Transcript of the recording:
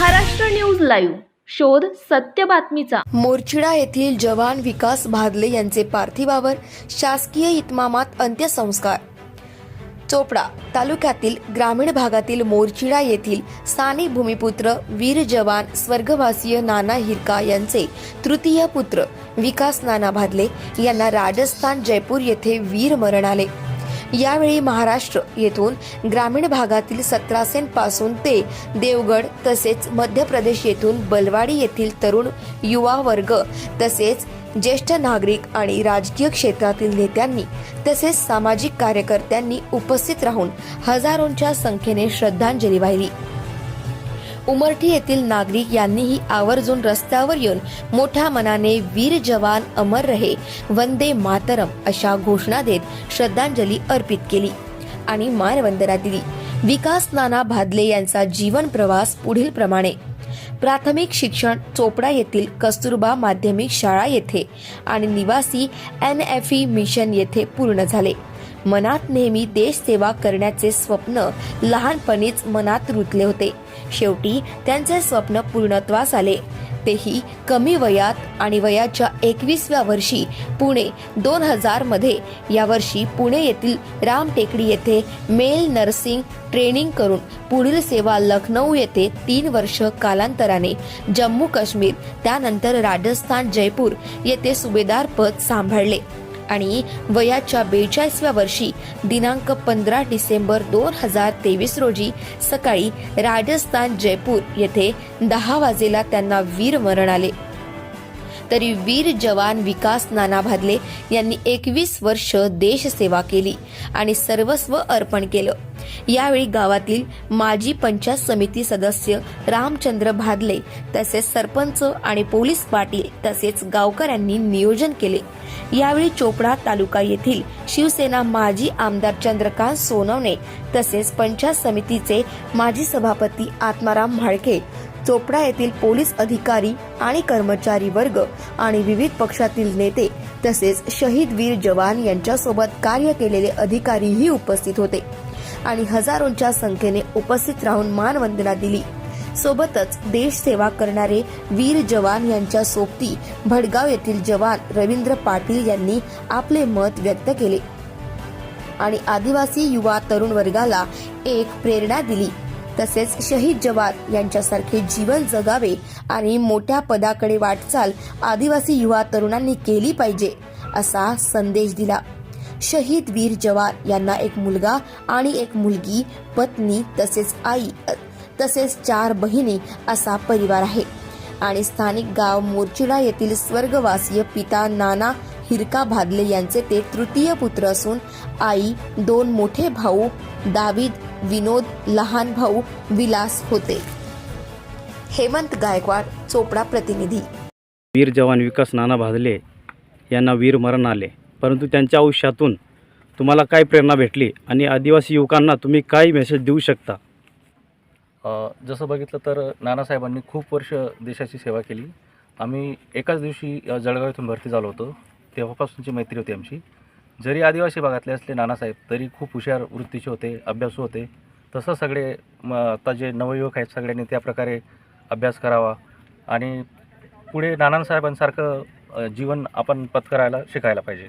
Maharashtra news live. शोध सत्य बातमीचा. मोरचिडा येथील जवान विकास भादले यांचे पार्थिवावर शासकीय इतमामात अंत्यसंस्कार. चोपडा तालुक्यातील ग्रामीण भागातील मोरचिडा येथील साने भूमिपुत्र वीर जवान स्वर्गवासीय नाना हिरका यांचे तृतीय पुत्र विकास नाना भादले यांना राजस्थान जयपूर येथे वीर मरण आले. यावेळी महाराष्ट्र येथून ग्रामीण भागातील सत्रासेनपासून ते देवगड तसेच मध्य प्रदेश येथून बलवाडी येथील तरुण युवा वर्ग तसेच ज्येष्ठ नागरिक आणि राजकीय क्षेत्रातील नेत्यांनी तसेच सामाजिक कार्यकर्त्यांनी उपस्थित राहून हजारोंच्या संख्येने श्रद्धांजली वाहिली. उमरठी येथील नागरिक यांनीही आवर्जून रस्त्यावर येऊन मोठ्या मनाने वीर जवान अमर रहे वंदे मातरम अशा घोषणा देत श्रद्धांजली अर्पित केली आणि मानवंदना दिली. विकास नाना भादले यांचा जीवन प्रवास पुढील प्रमाणे. प्राथमिक शिक्षण चोपडा येथील कस्तुरबा माध्यमिक शाळा येथे आणि निवासी एन एफ ई मिशन येथे पूर्ण झाले. मनात नेहमी देशसेवा करण्याचे स्वप्न लहानपणीच मनात रुतले होते. शेवटी त्यांचे स्वप्न पूर्णत्वास आले. तेही कमी वयात आणि वयाच्या एकवीसव्या वर्षी पुणे दोन हजारमध्ये. यावर्षी पुणे येथील रामटेकडी येथे मेल नर्सिंग ट्रेनिंग करून पुढील सेवा लखनौ येथे तीन वर्ष कालांतराने जम्मू काश्मीर त्यानंतर राजस्थान जयपूर येथे सुभेदार पद सांभाळले. आणि वयाच्या बेचाळीसव्या वर्षी दिनांक पंधरा डिसेंबर दोन हजार तेवीस रोजी सकाळी राजस्थान जयपूर येथे दहा वाजेला त्यांना वीर मरण आले. तरी वीर जवान विकास नाना भादले यांनी एकवीस वर्ष देशसेवा केली आणि सर्वस्व अर्पण केलं. यावेळी गावातील माजी पंचायत समिती सदस्य रामचंद्र भादले तसेच सरपंच आणि पोलीस पाटील तसेच गावकऱ्यांनी नियोजन केले. यावेळी चोपडा तालुका येथील शिवसेना माजी आमदार चंद्रकांत सोनवणे तसेच पंचायत समितीचे माजी सभापती आत्माराम म्हाळके चोपडा येथील पोलीस अधिकारी आणि कर्मचारी वर्ग आणि विविध पक्षातील नेते तसेच शहीद वीर जवान यांच्यासोबत कार्य केलेले अधिकारीही उपस्थित होते आणि हजारोंच्या संख्येने उपस्थित राहून मानवंदना दिली. सोबतच देश सेवा करणारे वीर जवान यांच्या सोबती भडगाव येथील जवान रवींद्र पाटील यांनी आपले मत व्यक्त केले. आणि आदिवासी युवा तरुण वर्गाला एक प्रेरणा दिली. तसेच शहीद जवान यांच्यासारखे जीवन जगावे आणि मोठ्या पदाकडे वाटचाल आदिवासी युवा तरुणांनी केली पाहिजे असा संदेश दिला. शहीद वीर जवान यांना एक मुलगा आणि एक मुलगी पत्नी तसेच आई तसेच चार बहिणी असा परिवार आहे. आणि स्थानिक गाव मोर्चिडा येथील स्वर्गवासीय पिता नाना हिरका भादले यांचे ते तृतीय पुत्र असून आई दोन मोठे भाऊ दावीद विनोद लहान भाऊ विलास होते. हेमंत गायकवाड चोपडा प्रतिनिधी. वीर जवान विकास नाना भादले यांना वीर मरण आले. परंतु त्यांच्या आयुष्यातून तुम्हाला काय प्रेरणा भेटली? आणि आदिवासी युवकांना तुम्ही काय मेसेज देऊ शकता? जसं बघितलं तर नानासाहेबांनी खूप वर्ष देशाची सेवा केली. आम्ही एकाच दिवशी जळगाव इथून भरती झालो होतो. तेव्हापासूनची मैत्री होती आमची. जरी आदिवासी भागातले असले नानासाहेब तरी खूप हुशार वृत्तीचे होते अभ्यासू होते. तसं सगळे म आता जे नवयुवक आहेत सगळ्यांनी त्या प्रकारे अभ्यास करावा आणि पुढे नानासाहेबांसारखं जीवन आपण पत्करायला शिकायला पाहिजे.